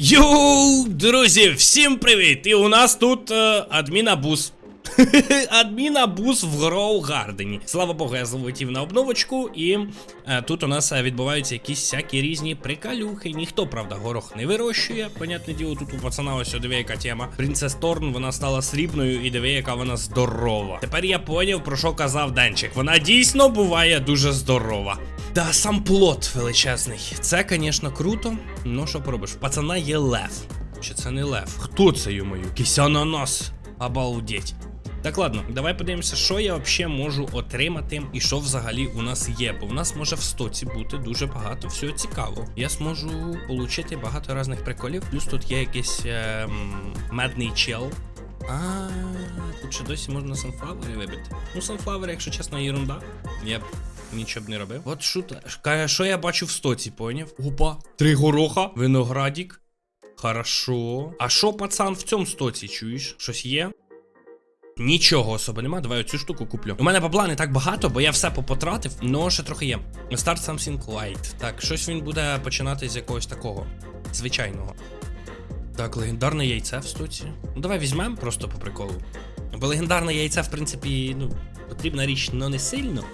Йоу, друзі, всім привіт! І у нас тут е, адмінабус. Адмінабус в Гроу Гардені. Слава Богу, я залетів на обновочку, і е, тут у нас е, відбуваються якісь всякі різні приколюхи. Ніхто, правда, горох не вирощує. Понятне діло, тут у пацана ось диви, яка тема. Принцес Торн, вона стала срібною, і диви, яка вона здорова. Тепер я поняв, про що казав Денчик. Вона дійсно буває дуже здорова. Да, сам плот величезний. Це, звісно, круто. Ну що поробиш? В пацана є лев. Чи це не лев? Хто це йомою? Якийсь ананас. Обалдеть. Так, ладно, давай подивимося, що я взагалі можу отримати і що взагалі у нас є. Бо в нас може в стоці бути дуже багато всього цікавого. Я зможу отримати багато різних приколів. Плюс тут є якийсь ем, медний чел. А, тут ще досі можна санфлавери вибити. Ну, санфлавери, якщо чесно, ерунда. Я б нічого б не робив. От шута. Що я бачу в стоці, поняв? Опа. Три гороха, виноградік. Хорошо. А що, пацан, в цьому стоці, чуєш? Щось є? Нічого особо нема, давай оцю штуку куплю. У мене бабла не так багато, бо я все попотратив, но ще трохи є. Start something light. Так, щось він буде починати з якогось такого звичайного. Так, легендарне яйце в стоці. Ну давай візьмемо просто по приколу. Бо легендарне яйце, в принципі, ну, потрібна річ, но не сильно.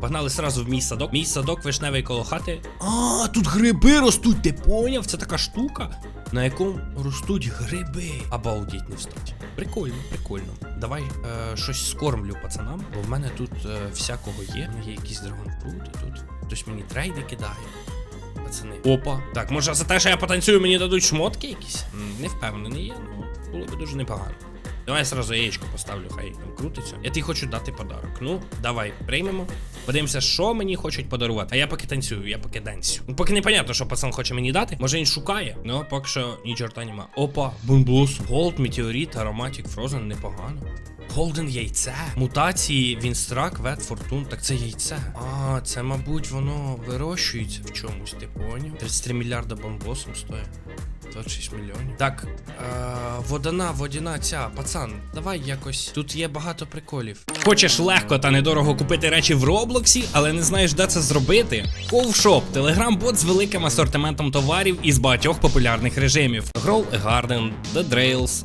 Погнали сразу в мій садок. Мій садок вишневий коло хати. А, тут гриби ростуть, ти поняв? Це така штука, на якому ростуть гриби. Обалдіть не встать. Прикольно, прикольно. Давай е, щось скормлю пацанам, бо в мене тут е, всякого є. Є якісь драгонфрути тут. Хтось мені трейди кидає. Пацани. Опа. Так, може за те, що я потанцюю, мені дадуть шмотки якісь? Не впевнений я, ну було б дуже непогано. Давай я сразу яєчко поставлю, хай там крутиться. Я тобі хочу дати подарок. Ну, давай, приймемо. Подивимося, що мені хочуть подарувати. А я поки танцюю, я поки данцю. Ну, поки непонятно, що пацан хоче мені дати. Може він шукає. Ну, поки що ні чорта нема. Опа, бунблус, голд, метеорит, ароматик, фрозен, непогано. Голден яйце. Мутації, Вінстрак, Вет, Фортун. Так це яйце. А, це, мабуть, воно вирощується в чомусь, ти поняв? 33 мільярда бомбосом стоїть. 26 мільйонів. Так, е, водана, водяна ця, пацан, давай якось. Тут є багато приколів. Хочеш легко та недорого купити речі в Роблоксі, але не знаєш, де це зробити? Ковшоп телеграм-бот з великим асортиментом товарів із багатьох популярних режимів: Grow a Garden, The Drails,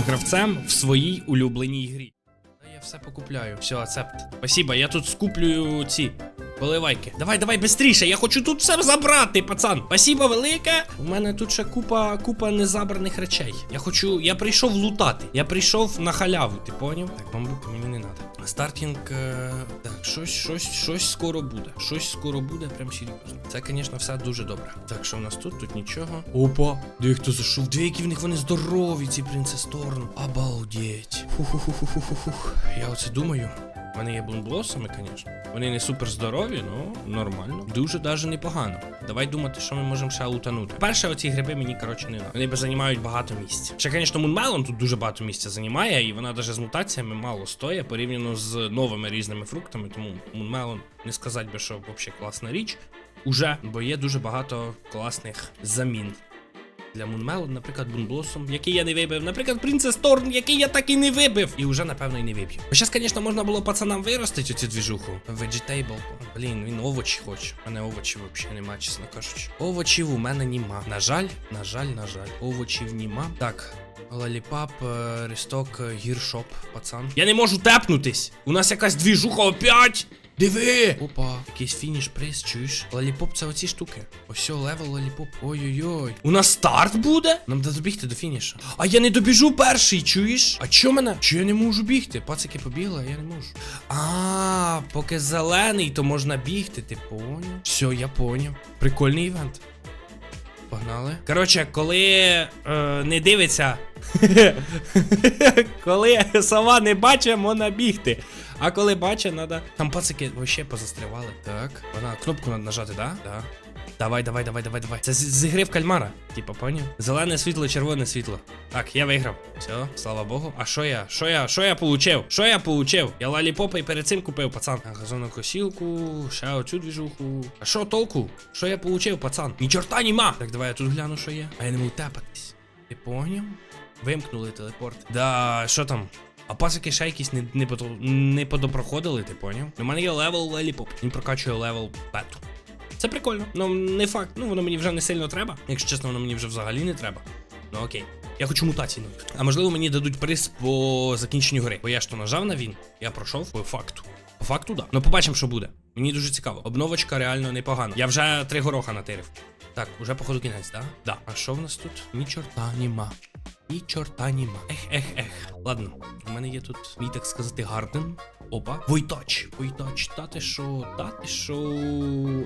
гравцем в своїй улюбленій грі. Я все покупляю. Все, ацепт. Спасибо, я тут скуплю ці. Поливайки. Давай, давай, бистріше, я хочу тут все забрати, пацан. Спасибо велике. У мене тут ще купа, купа незабраних речей. Я хочу. Я прийшов лутати. Я прийшов на халяву, ти поняв? Так, бамбук мені не треба. Стартінг. е, Так, щось, щось, щось скоро буде. Щось скоро буде, прям серйозно. Це, звісно, все дуже добре. Так, що в нас тут? Тут нічого. Опа, де хто зайшов? Де які в них вони здорові, ці принцес Торн. Обалдеть. Фу-ху-ху-ху-ху-ху. Я оце думаю. Мене є бунблосами, звісно. Вони не супер здорові, ну нормально. Дуже даже непогано. Давай думати, що ми можемо ще лутанути. Перше, оці гриби мені, коротше, не надо. Вони займають багато місця. Ще, звісно, Мунмелон тут дуже багато місця займає, і вона навіть з мутаціями мало стоїть порівняно з новими різними фруктами. Тому Мунмелон не сказати би, що взагалі класна річ. Уже, бо є дуже багато класних замін. Для Мунмелон, наприклад, Бунблосом, який я не вибив. Наприклад, Принцес Торн, який я так і не вибив. І вже, напевно, і не виб'ю. Зараз, звісно, можна було пацанам виростити оцю двіжуху. Vegetable. Блін, він овочі хоче. У мене овочів взагалі нема, чесно кажучи. Овочів у мене нема. На жаль, на жаль, на жаль. Овочів нема. Так. Лаліпап, рісток, гіршоп, пацан. Я не можу тепнутись! У нас якась двіжуха опять! Диви! Опа, якийсь фініш приз, чуєш? Лаліпоп це оці штуки. Ось левел лаліпоп. Ой-ой-ой. У нас старт буде? Нам треба добігти до фініша. А я не добіжу перший, чуєш? А чо мене? Чо я не можу бігти? Пацики побігли, а я не можу. А, поки зелений, то можна бігти, ти поняв? Все, я поняв. Прикольний івент. Погнали. Коротше, коли е, не дивиться. коли сова не бачить, можна бігти. А коли бачить, треба. Там пацики вообще позастрявали. Так. Вона кнопку треба нажати, да? Да. Давай, давай, давай, давай, давай. Це з, з ігри в кальмара. Типа, поняв? Зелене світло, червоне світло. Так, я виграв. Все, слава Богу. А що я? Що я? Що я получив? Що я получив? Я лаліпопа і перед цим купив, пацан. Газонокосілку, ще оцю двіжуху. А що толку? Що я получив, пацан? Ні чорта німа. Так, давай я тут гляну, що є. А я не можу тепатись. Ти поняв? Вимкнули телепорт. Да, що там? А пасики ще якісь не, не, не подопроходили, ти поняв? У мене є левел леліпоп. Він прокачує левел пету. Це прикольно. Ну, не факт. Ну, воно мені вже не сильно треба. Якщо чесно, воно мені вже взагалі не треба. Ну окей. Я хочу мутації нових. А можливо, мені дадуть приз по закінченню гри. Бо я ж то нажав на він, я пройшов по факту. По факту, да. Ну побачимо, що буде. Мені дуже цікаво. Обновочка реально непогана. Я вже три гороха натирив. Так, уже походу кінець, да? Да. А що в нас тут? Ні чорта німа. Ні чорта німа. Ех, ех, ех. Ладно, у мене є тут мій, так сказати, гарден. Опа. Войтач. Войтач. Та ти що? Та що?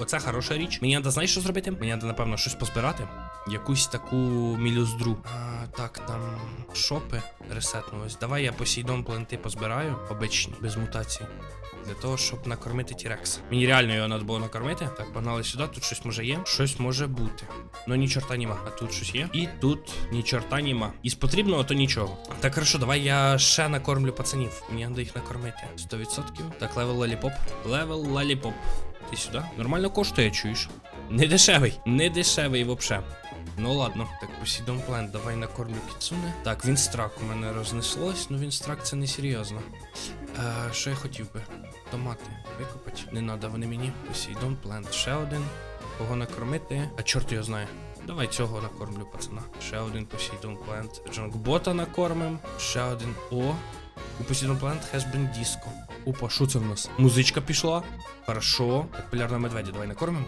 Оце хороша річ. Мені треба, знаєш, що зробити? Мені треба, напевно, щось позбирати. Якусь таку мілюздру. А, так, там шопи ресетнулись. Давай я посейдон пленти позбираю. Обичні, без мутацій. Для того, щоб накормити Тірекса. Мені реально його треба було накормити. Так, погнали сюди, тут щось може є. Щось може бути. Ну ні чорта німа. А тут щось є. І тут ні чорта німа. Із потрібного, то нічого. Так, хорошо, давай я ще накормлю пацанів. Мені треба їх накормити. 100%. Так, левел лаліпоп. Левел лаліпоп. Ти сюди? Нормально коштує, чуєш? Не дешевий. Не дешевий вообще. Ну ладно, так Посейдон Плент, давай накормлю кіцуне. Так, він страк у мене рознеслось, ну він страк це не серйозно. Е, що я хотів би? Томати викопати. Не треба вони мені. Посейдон Плент. Ще один. Кого накормити? А чорт його знає. Давай цього накормлю, пацана. Ще один Посейдон Плент. Джангбота накормим. Ще один. О. У Посейдон Плент has been disco. Опа, що це в нас? Музичка пішла. Хорошо. Так, полярного медведя давай накормимо.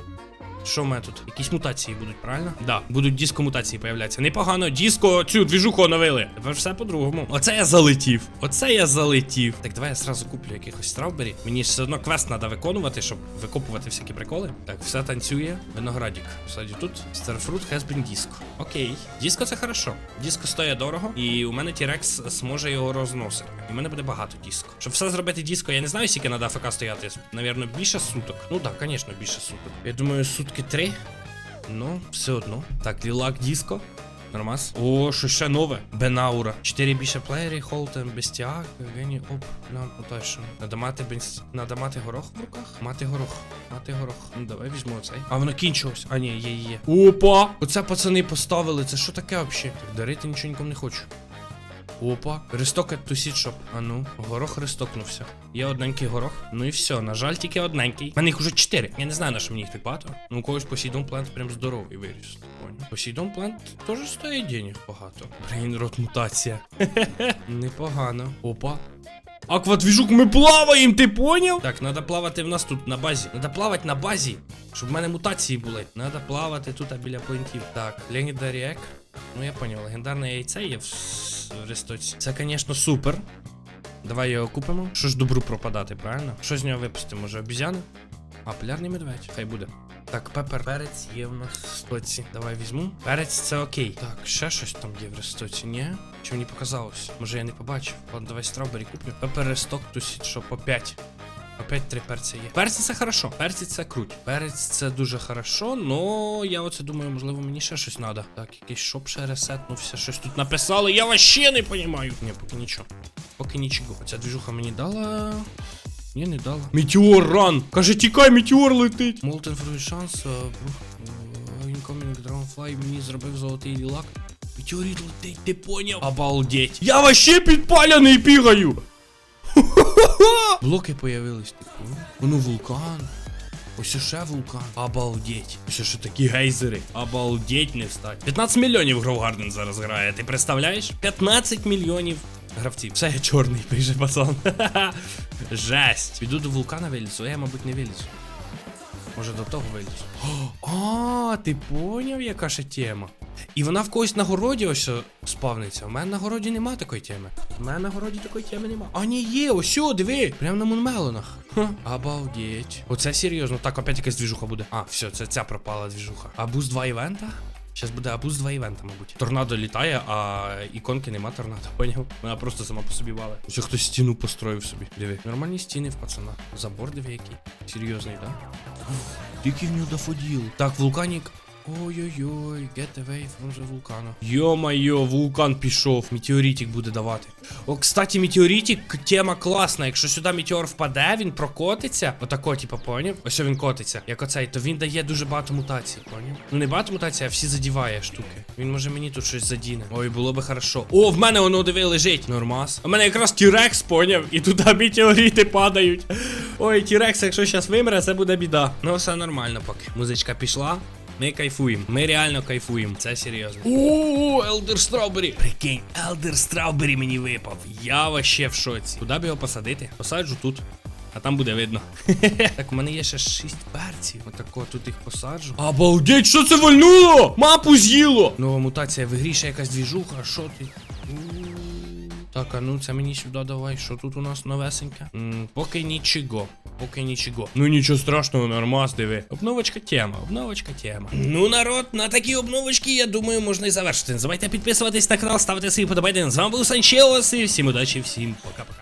Що в мене тут? Якісь мутації будуть, правильно? Да, будуть диско мутації появлятися. Непогано, диско цю двіжуху оновили. Тепер все по-другому. Оце я залетів. Оце я залетів. Так, давай я сразу куплю якихось стравбері. Мені ж все одно квест треба виконувати, щоб викопувати всякі приколи. Так, все танцює. Виноградік. Кстати, тут Starfruit has been disco. Окей. Диско це хорошо. Диско стоїть дорого, і у мене T-Rex зможе його розносити. І в мене буде багато диско. Щоб все зробити диско, я не знаю, скільки треба АФК стояти. Навірно, більше суток. Ну так, да, звісно, більше суток. Я думаю, сутки три. Ну, все одно. Так, лілак диско. Нормас. О, що ще нове. Бенаура. Чотири більше плеєрів, Холтем, Бестіак, Гені, оп, нам потайшим. Надо мати бенз... Надо мати горох в руках? Мати горох. Мати горох. Ну давай візьму оцей. А воно кінчилось. А ні, є, є. Опа! Оце пацани поставили. Це що таке взагалі? Дарити нічого нікому не хочу. Опа, рестокет тусіть шоп. А ну, горох рестокнувся. Є одненький горох. Ну і все, на жаль, тільки одненький. У мене їх уже чотири. Я не знаю, на що мені їх так багато. Ну, у когось Посейдон Плент прям здоровий виріс. Посейдон Плент теж стоїть денег багато. Брейн рот мутація. Непогано. Опа. Аквадвіжук, ми плаваємо, ти поняв? Так, треба плавати в нас тут на базі. Треба плавати на базі, щоб в мене мутації були. Треба плавати тут біля поінтів. Так, Легендаріек. Ну я поняв, легендарне яйце є в, Рестоці. Це, звісно, супер. Давай його купимо. Що ж добру пропадати, правильно? Що з нього випустимо? Може обізяни? А, полярний медведь. Хай буде. Так, пепер. Перець є в нас в стоці. Давай візьму. Перець це окей. Так, ще щось там є в рестоці, ні? Чи мені показалось? Може я не побачив. Ладно, давай стrawberry куплю. Пепер ресток тусить, що по 5. Опять три перці є. Перці це хорошо. Перці це круть. Перець це дуже хорошо, но я оце думаю, можливо, мені ще щось треба. Так, якийсь шоп ще ресетнувся, щось тут написали. Я вообще не розумію. Ні, поки нічого. Поки нічого. Ця двіжуха мені дала. Ні, не дала. Метеор ран! Каже, тікай, метеор летить. Chance. uh, uh, Incoming Dragonfly мені зробив золотий лілак. Метеорит летить, ти поняв? Обалдеть. Я вообще підпаляний бігаю. Блоки появились, типу. Воно вулкан. Ось ще вулкан. Обалдеть. Ось ще такі гейзери. Обалдеть не встать. 15 мільйонів Гроугарден зараз грає. Ти представляєш? 15 мільйонів гравців. Все я чорний, пише пацан. Жесть. Піду до вулкана вилізу, а я, мабуть, не вилізу. Може до того вилізу. А, ти поняв, яка ще тема? І вона в когось на городі ось спавниться. У мене на городі нема такої теми. У мене на городі такої теми нема. А ні, є, ось, диви. Прям на мунмелонах. Ха, обалдеть. Оце серйозно. Так, опять якась двіжуха буде. А, все, це ця пропала двіжуха. А буст 2 івента? Зараз буде абуз два івента, мабуть. Торнадо літає, а іконки нема торнадо, поняв? Вона просто сама по собі вали. Ось хтось стіну построїв собі. Диви. Нормальні стіни в пацана. Забор диви який. Серйозний, да? Тільки в нього дофоділ. Так, вулканік. Ой-ой-ой, get away from the вулкану. Йо-майо, вулкан пішов. Метеоритик буде давати. О, кстати, метеоритик тема класна. Якщо сюди метеор впаде, він прокотиться. Отако, типа, поняв? Ось він котиться, як оцей, то він дає дуже багато мутацій, поняв? Ну не багато мутацій, а всі задіває штуки. Він може мені тут щось задіне. Ой, було би хорошо. О, в мене воно диви лежить. Нормас. У мене якраз тірекс, поняв, і туди метеорити падають. Ой, тірекс, якщо зараз вимре, це буде біда. Ну, все нормально поки. Музичка пішла. Ми кайфуємо. Ми реально кайфуємо. Це серйозно. О, Елдер Страубері. Прикинь, Елдер Страубері мені випав. Я вообще в шоці. Куди б його посадити? Посаджу тут. А там буде видно. так, у мене є ще 6 перців. Отако тут їх посаджу. Обалдеть, що це вальнуло? Мапу з'їло! Нова мутація в ігрі ще якась двіжуха, що ти? Так, а ну це мені сюди давай. Що тут у нас новесеньке? М, поки нічого. Поки нічого. Ну нічого страшного, нормас, диви. Обновочка тема, обновочка тема. Ну, народ, на такі обновочки, я думаю, можна і завершити. Не забувайте підписуватись на канал, ставити свої подобайки. З вами був Санчеос і всім удачі, всім пока-пока.